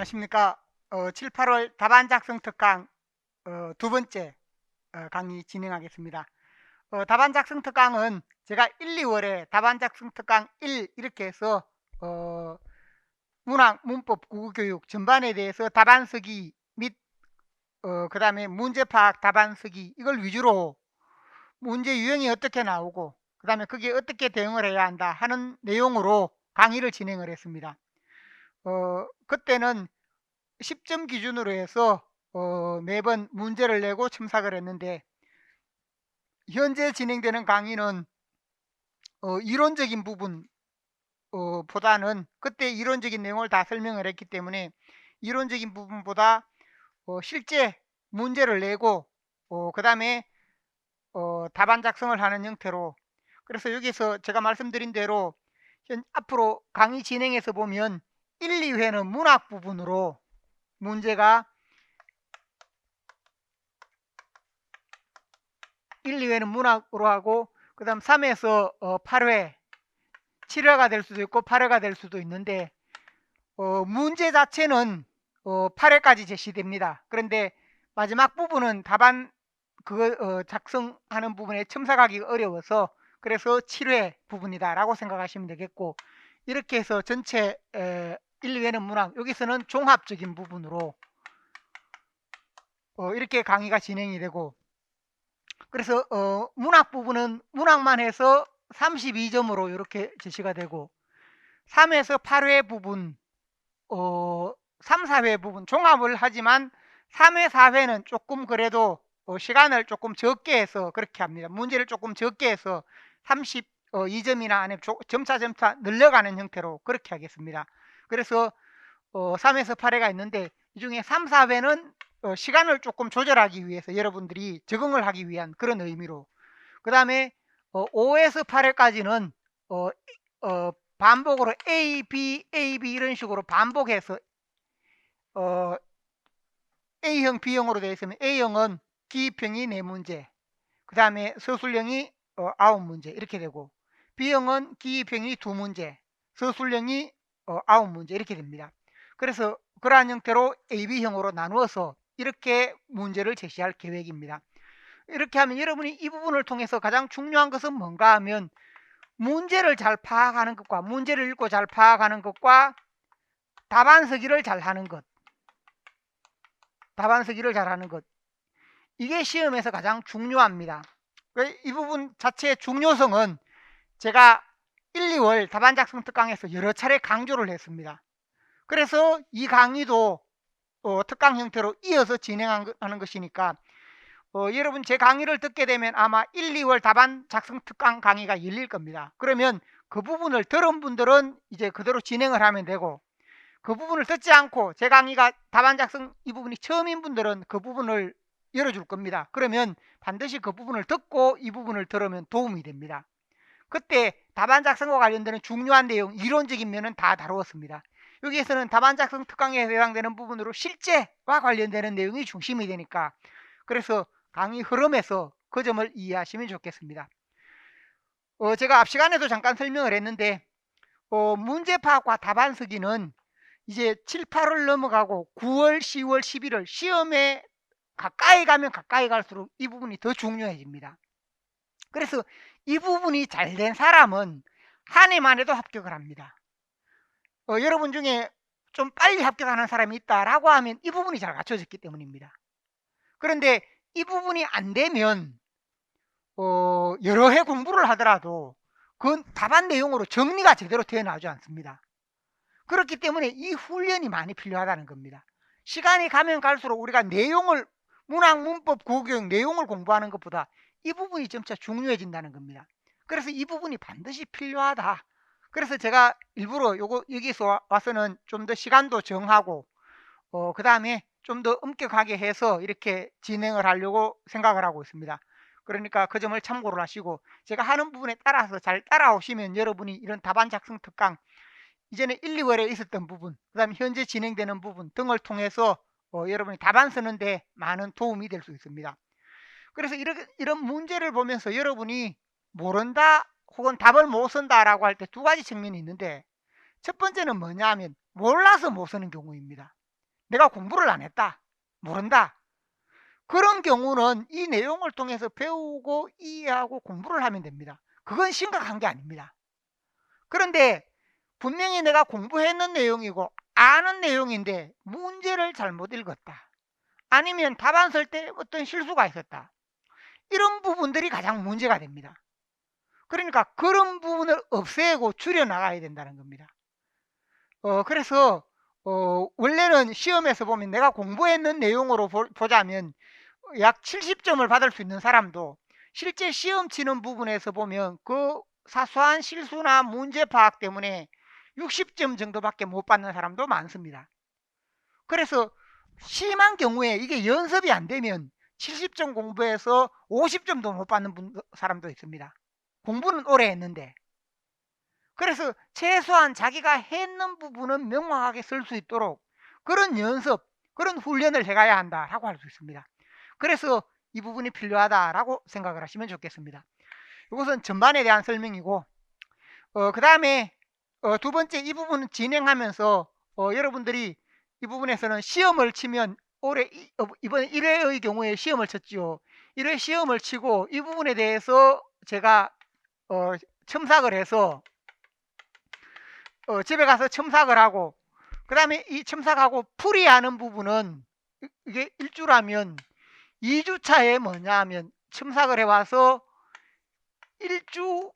안녕하십니까. 어, 7, 8월 답안 작성 특강 어, 두 번째 어, 강의 진행하겠습니다. 어, 답안 작성 특강은 제가 1, 2월에 답안 작성 특강 1 이렇게 해서 어, 문학, 문법, 국어교육 전반에 대해서 답안 쓰기 및 어, 그 다음에 문제 파악 답안 쓰기 이걸 위주로 문제 유형이 어떻게 나오고 그 다음에 그게 어떻게 대응을 해야 한다 하는 내용으로 강의를 진행을 했습니다. 어, 그때는 10점 기준으로 해서 어, 매번 문제를 내고 첨삭을 했는데 현재 진행되는 강의는 어, 이론적인 부분 어, 보다는 그때 이론적인 내용을 다 설명을 했기 때문에 이론적인 부분보다 어, 실제 문제를 내고 어, 그 다음에 어, 답안 작성을 하는 형태로. 그래서 여기서 제가 말씀드린 대로 현, 앞으로 강의 진행해서 보면 1, 2회는 문학 부분으로 문제가 1, 2회는 문학으로 하고 그 다음 3에서 어, 8회 7회가 될 수도 있고 8회가 될 수도 있는데 어, 문제 자체는 어, 8회까지 제시됩니다. 그런데 마지막 부분은 답안 그거 어, 작성하는 부분에 첨삭하기 어려워서 그래서 7회 부분이다 라고 생각하시면 되겠고 이렇게 해서 전체 에, 1, 2회는 문학 여기서는 종합적인 부분으로 어, 이렇게 강의가 진행이 되고 그래서 어, 문학 부분은 문학만 해서 32점으로 이렇게 제시가 되고 3에서 8회 부분 어, 3, 4회 부분 종합을 하지만 3회, 4회는 조금 그래도 어, 시간을 조금 적게 해서 그렇게 합니다. 문제를 조금 적게 해서 32점이나 안에 점차 점차 늘려가는 형태로 그렇게 하겠습니다. 그래서 어, 3에서 8회가 있는데 이 중에 3, 4회는 어, 시간을 조금 조절하기 위해서 여러분들이 적응을 하기 위한 그런 의미로. 그 다음에 어, 5에서 8회까지는 어, 어, 반복으로 A, B, A, B 이런 식으로 반복해서 어, A형, B형으로 되어 있으면 A형은 기입형이 4문제 그 다음에 서술형이 어, 9문제 이렇게 되고 B형은 기입형이 2문제 서술형이 어, 9문제 이렇게 됩니다. 그래서 그러한 형태로 AB형으로 나누어서 이렇게 문제를 제시할 계획입니다. 이렇게 하면 여러분이 이 부분을 통해서 가장 중요한 것은 뭔가 하면 문제를 잘 파악하는 것과 문제를 읽고 잘 파악하는 것과 답안 쓰기를 잘 하는 것 답안 쓰기를 잘 하는 것 이게 시험에서 가장 중요합니다. 이 부분 자체의 중요성은 제가 1, 2월 답안 작성 특강에서 여러 차례 강조를 했습니다. 그래서 이 강의도 어, 특강 형태로 이어서 진행하는 것이니까 어, 여러분 제 강의를 듣게 되면 아마 1, 2월 답안 작성 특강 강의가 열릴 겁니다. 그러면 그 부분을 들은 분들은 이제 그대로 진행을 하면 되고 그 부분을 듣지 않고 제 강의가 답안 작성 이 부분이 처음인 분들은 그 부분을 열어줄 겁니다. 그러면 반드시 그 부분을 듣고 이 부분을 들으면 도움이 됩니다. 그때 답안 작성과 관련되는 중요한 내용, 이론적인 면은 다 다루었습니다. 여기에서는 답안 작성 특강에 해당되는 부분으로 실제와 관련되는 내용이 중심이 되니까 그래서 강의 흐름에서 그 점을 이해하시면 좋겠습니다. 어, 제가 앞 시간에도 잠깐 설명을 했는데 어, 문제 파악과 답안 쓰기는 이제 7, 8월 넘어가고 9월, 10월, 11월 시험에 가까이 가면 가까이 갈수록 이 부분이 더 중요해집니다. 그래서 이 부분이 잘 된 사람은 한 해만 해도 합격을 합니다. 어, 여러분 중에 좀 빨리 합격하는 사람이 있다라고 하면 이 부분이 잘 갖춰졌기 때문입니다. 그런데 이 부분이 안 되면 어, 여러 해 공부를 하더라도 그 답안 내용으로 정리가 제대로 되어 나오지 않습니다. 그렇기 때문에 이 훈련이 많이 필요하다는 겁니다. 시간이 가면 갈수록 우리가 내용을 문학, 문법, 국어교육 내용을 공부하는 것보다 이 부분이 점차 중요해진다는 겁니다. 그래서 이 부분이 반드시 필요하다. 그래서 제가 일부러 요거 여기서 와서는 좀 더 시간도 정하고 어, 그 다음에 좀 더 엄격하게 해서 이렇게 진행을 하려고 생각을 하고 있습니다. 그러니까 그 점을 참고를 하시고 제가 하는 부분에 따라서 잘 따라오시면 여러분이 이런 답안 작성 특강 이전에 1, 2월에 있었던 부분 그 다음에 현재 진행되는 부분 등을 통해서 어, 여러분이 답안 쓰는데 많은 도움이 될 수 있습니다. 그래서 이렇게, 이런 문제를 보면서 여러분이 모른다 혹은 답을 못 쓴다라고 할 때 두 가지 측면이 있는데 첫 번째는 뭐냐 하면 몰라서 못 쓰는 경우입니다. 내가 공부를 안 했다. 모른다. 그런 경우는 이 내용을 통해서 배우고 이해하고 공부를 하면 됩니다. 그건 심각한 게 아닙니다. 그런데 분명히 내가 공부했는 내용이고 아는 내용인데 문제를 잘못 읽었다. 아니면 답안 쓸 때 어떤 실수가 있었다. 이런 부분들이 가장 문제가 됩니다. 그러니까 그런 부분을 없애고 줄여 나가야 된다는 겁니다. 어, 그래서 어, 원래는 시험에서 보면 내가 공부했는 내용으로 보, 보자면 약 70점을 받을 수 있는 사람도 실제 시험 치는 부분에서 보면 그 사소한 실수나 문제 파악 때문에 60점 정도밖에 못 받는 사람도 많습니다. 그래서 심한 경우에 이게 연습이 안 되면 70점 공부해서 50점도 못 받는 분, 사람도 있습니다. 공부는 오래 했는데. 그래서 최소한 자기가 했는 부분은 명확하게 쓸 수 있도록 그런 연습, 그런 훈련을 해가야 한다라고 할 수 있습니다. 그래서 이 부분이 필요하다라고 생각을 하시면 좋겠습니다. 이것은 전반에 대한 설명이고 어, 그 다음에 어, 두 번째 이 부분은 진행하면서 어, 여러분들이 이 부분에서는 시험을 치면 올해 이- 어, 이번 1회의 경우에 시험을 쳤지요. 1회 시험을 치고 이 부분에 대해서 제가 어, 첨삭을 해서 어, 집에 가서 첨삭을 하고 그 다음에 이 첨삭하고 풀이하는 부분은 이- 이게 일주라면 2주 차에 뭐냐 하면 첨삭을 해와서 1주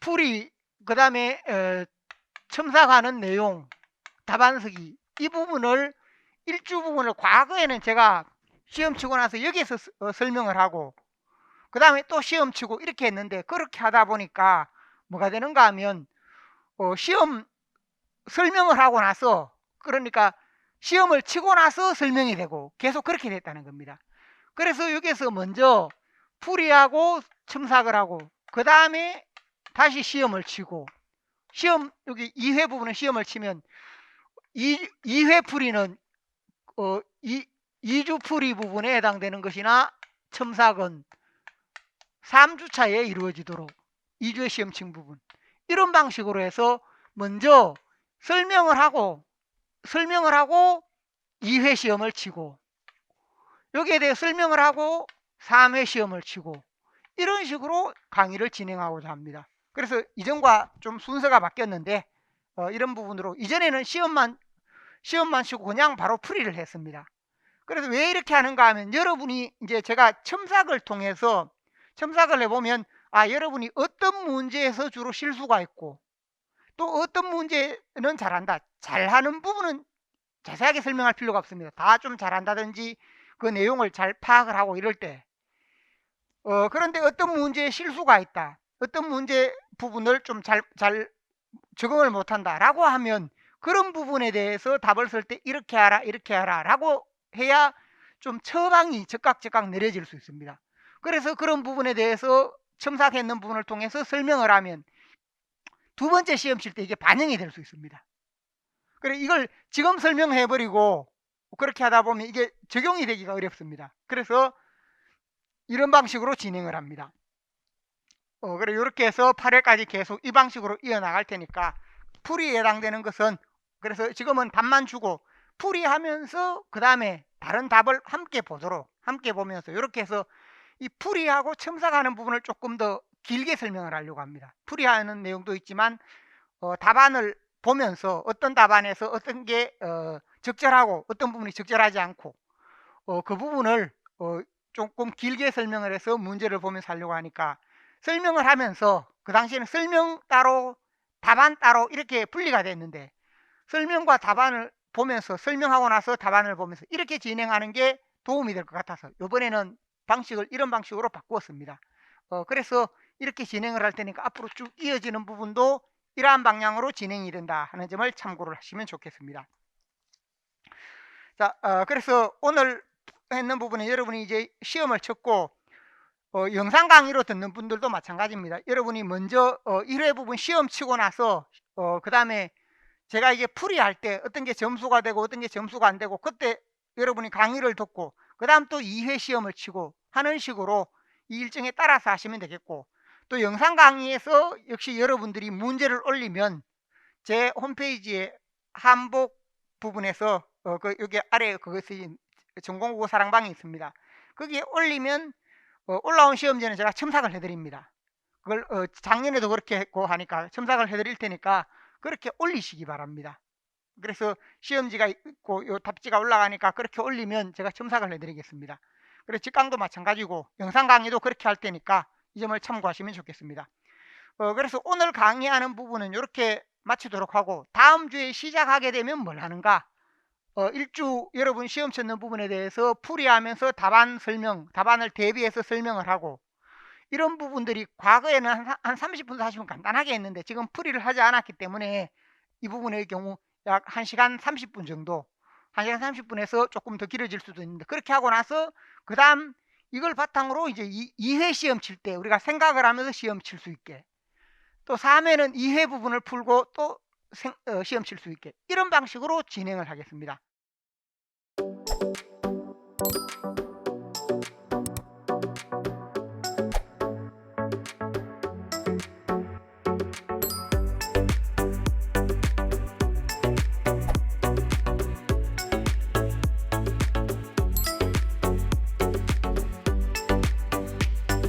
풀이 그 다음에 첨삭하는 내용 답안 쓰기 이 부분을 일주 부분을 과거에는 제가 시험 치고 나서 여기서 스- 어, 설명을 하고 그 다음에 또 시험 치고 이렇게 했는데 그렇게 하다 보니까 뭐가 되는가 하면 어, 시험 설명을 하고 나서 그러니까 시험을 치고 나서 설명이 되고 계속 그렇게 됐다는 겁니다. 그래서 여기서 먼저 풀이하고 첨삭을 하고 그 다음에 다시 시험을 치고 시험 여기 2회 부분은 시험을 치면 2, 2회 풀이는 어, 2, 2주 풀이 부분에 해당되는 것이나 첨삭은 3주 차에 이루어지도록 2주의 시험 친 부분 이런 방식으로 해서 먼저 설명을 하고 설명을 하고 2회 시험을 치고 여기에 대해 설명을 하고 3회 시험을 치고 이런 식으로 강의를 진행하고자 합니다. 그래서 이전과 좀 순서가 바뀌었는데 어, 이런 부분으로 이전에는 시험만 시험만 치고 그냥 바로 풀이를 했습니다. 그래서 왜 이렇게 하는가 하면 여러분이 이제 제가 첨삭을 통해서 첨삭을 해보면 아 여러분이 어떤 문제에서 주로 실수가 있고 또 어떤 문제는 잘한다. 잘하는 부분은 자세하게 설명할 필요가 없습니다. 다 좀 잘한다든지 그 내용을 잘 파악을 하고 이럴 때 어, 그런데 어떤 문제에 실수가 있다. 어떤 문제 부분을 좀 잘 잘 적응을 못한다라고 하면 그런 부분에 대해서 답을 쓸 때 이렇게 하라 이렇게 하라 라고 해야 좀 처방이 즉각 내려질 수 있습니다. 그래서 그런 부분에 대해서 첨삭했는 부분을 통해서 설명을 하면 두 번째 시험 칠 때 이게 반영이 될 수 있습니다. 그래 이걸 지금 설명해 버리고 그렇게 하다 보면 이게 적용이 되기가 어렵습니다. 그래서 이런 방식으로 진행을 합니다. 어, 그래 이렇게 해서 8회까지 계속 이 방식으로 이어나갈 테니까 풀이에 해당되는 것은 그래서 지금은 답만 주고 풀이하면서 그 다음에 다른 답을 함께 보도록 함께 보면서 이렇게 해서 이 풀이하고 첨삭하는 부분을 조금 더 길게 설명을 하려고 합니다. 풀이하는 내용도 있지만 어, 답안을 보면서 어떤 답안에서 어떤 게 어, 적절하고 어떤 부분이 적절하지 않고 어, 그 부분을 어, 조금 길게 설명을 해서 문제를 보면서 하려고 하니까 설명을 하면서 그 당시에는 설명 따로 답안 따로 이렇게 분리가 됐는데 설명과 답안을 보면서 설명하고 나서 답안을 보면서 이렇게 진행하는 게 도움이 될 것 같아서 이번에는 방식을 이런 방식으로 바꾸었습니다. 어, 그래서 이렇게 진행을 할 테니까 앞으로 쭉 이어지는 부분도 이러한 방향으로 진행이 된다 하는 점을 참고를 하시면 좋겠습니다. 자, 어, 그래서 오늘 했는 부분은 여러분이 이제 시험을 쳤고 어, 영상 강의로 듣는 분들도 마찬가지입니다. 여러분이 먼저 어, 1회 부분 시험 치고 나서 어, 그 다음에 제가 이게 풀이할 때 어떤 게 점수가 되고 어떤 게 점수가 안 되고 그때 여러분이 강의를 듣고 그 다음 또 2회 시험을 치고 하는 식으로 이 일정에 따라서 하시면 되겠고 또 영상 강의에서 역시 여러분들이 문제를 올리면 제 홈페이지에 한복 부분에서 어, 그 여기 아래 그것이 전공국어 사랑방이 있습니다. 거기에 올리면 어, 올라온 시험지는 제가 첨삭을 해드립니다. 그걸 어, 작년에도 그렇게 했고 하니까 첨삭을 해드릴 테니까 그렇게 올리시기 바랍니다. 그래서 시험지가 있고 요 답지가 올라가니까 그렇게 올리면 제가 첨삭을 해드리겠습니다. 그리고 직강도 마찬가지고 영상 강의도 그렇게 할 테니까 이 점을 참고하시면 좋겠습니다. 어, 그래서 오늘 강의하는 부분은 이렇게 마치도록 하고 다음 주에 시작하게 되면 뭘 하는가? 어, 일주 여러분 시험 치는 부분에 대해서 풀이하면서 답안 설명, 답안을 대비해서 설명을 하고 이런 부분들이 과거에는 한, 한 30분, 40분 간단하게 했는데 지금 풀이를 하지 않았기 때문에 이 부분의 경우 약 1시간 30분 정도 1시간 30분에서 조금 더 길어질 수도 있는데 그렇게 하고 나서 그 다음 이걸 바탕으로 이제 2, 회 시험 칠 때 우리가 생각을 하면서 시험 칠 수 있게 또 3회는 2회 부분을 풀고 또 생, 어, 시험 칠 수 있게 이런 방식으로 진행을 하겠습니다.